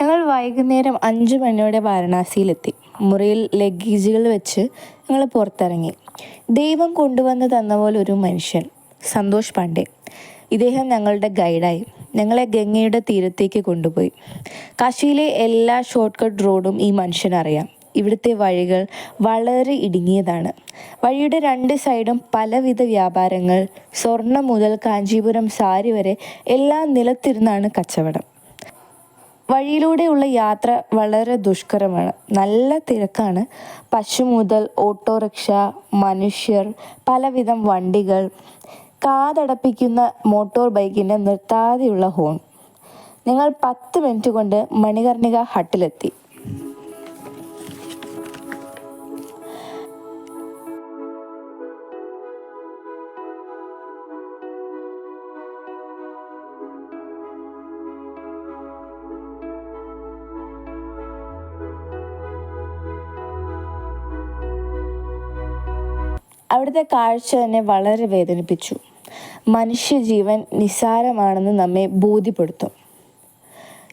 ഞങ്ങൾ വൈകുന്നേരം അഞ്ച് മണിയോടെ വാരണാസിയിലെത്തി. മുറിയിൽ ലഗേജുകൾ വെച്ച് ഞങ്ങൾ പുറത്തിറങ്ങി. ദൈവം കൊണ്ടുവന്ന് തന്ന പോലെ ഒരു മനുഷ്യൻ സന്തോഷ് പാണ്ഡെ. ഇദ്ദേഹം ഞങ്ങളുടെ ഗൈഡായി ഞങ്ങളെ ഗംഗയുടെ തീരത്തേക്ക് കൊണ്ടുപോയി. കാശിയിലെ എല്ലാ ഷോർട്ട് കട്ട് റോഡും ഈ മനുഷ്യനറിയാം ഇവിടുത്തെ വഴികൾ വളരെ ഇടുങ്ങിയതാണ്. വഴിയുടെ രണ്ട് സൈഡും പലവിധ വ്യാപാരങ്ങൾ സ്വർണം മുതൽ കാഞ്ചീപുരം സാരി വരെ എല്ലാം നിലത്തിരുന്നാണ് കച്ചവടം. വഴിയിലൂടെയുള്ള യാത്ര വളരെ ദുഷ്കരമാണ്. നല്ല തിരക്കാണ്. പശു മുതൽ ഓട്ടോറിക്ഷ മനുഷ്യർ പലവിധം വണ്ടികൾ കാതടപ്പിക്കുന്ന മോട്ടോർ ബൈക്കിന്റെ നിർത്താതെയുള്ള ഹോൺ. നിങ്ങൾ പത്ത് മിനിറ്റ് കൊണ്ട് മണികർണിക ഹട്ടിലെത്തി. അവിടുത്തെ കാഴ്ച എന്നെ വളരെ വേദനിപ്പിച്ചു. മനുഷ്യജീവൻ നിസ്സാരമാണെന്ന് നമ്മെ ബോധ്യപ്പെടുത്തും.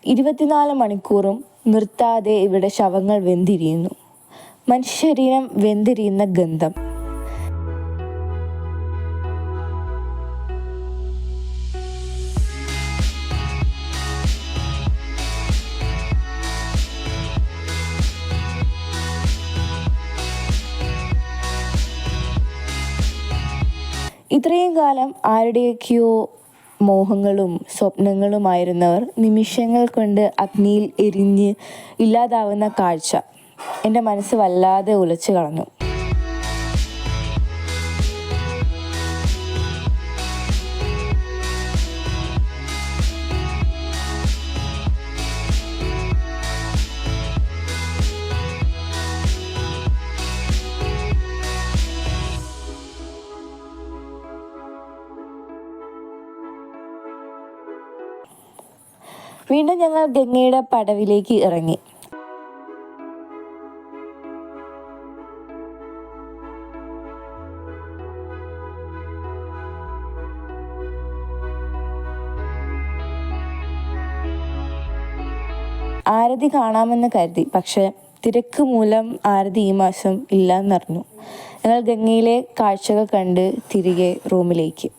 ഇരുപത്തിനാല് മണിക്കൂറും നിർത്താതെ ഇവിടെ ശവങ്ങൾ വെന്തിരിയുന്നു. മനുഷ്യശരീരം വെന്തിരിയുന്ന ഗന്ധം. ഇത്രയും കാലം ആരുടെയൊക്കെയോ മോഹങ്ങളും സ്വപ്നങ്ങളുമായിരുന്നവർ നിമിഷങ്ങൾ കൊണ്ട് അഗ്നിയിൽ എരിഞ്ഞ് ഇല്ലാതാവുന്ന കാഴ്ച എന്റെ മനസ്സ് വല്ലാതെ ഉലച്ചു കളഞ്ഞു. വീണ്ടും ഞങ്ങൾ ഗംഗയുടെ പടവിലേക്ക് ഇറങ്ങി. ആരതി കാണാമെന്ന് കരുതി പക്ഷെ തിരക്ക് മൂലം ആരതി ഈ മാസം ഇല്ല എന്നറിഞ്ഞു ഞങ്ങൾ ഗംഗയിലെ കാഴ്ചകൾ കണ്ട് തിരികെ റൂമിലേക്ക്.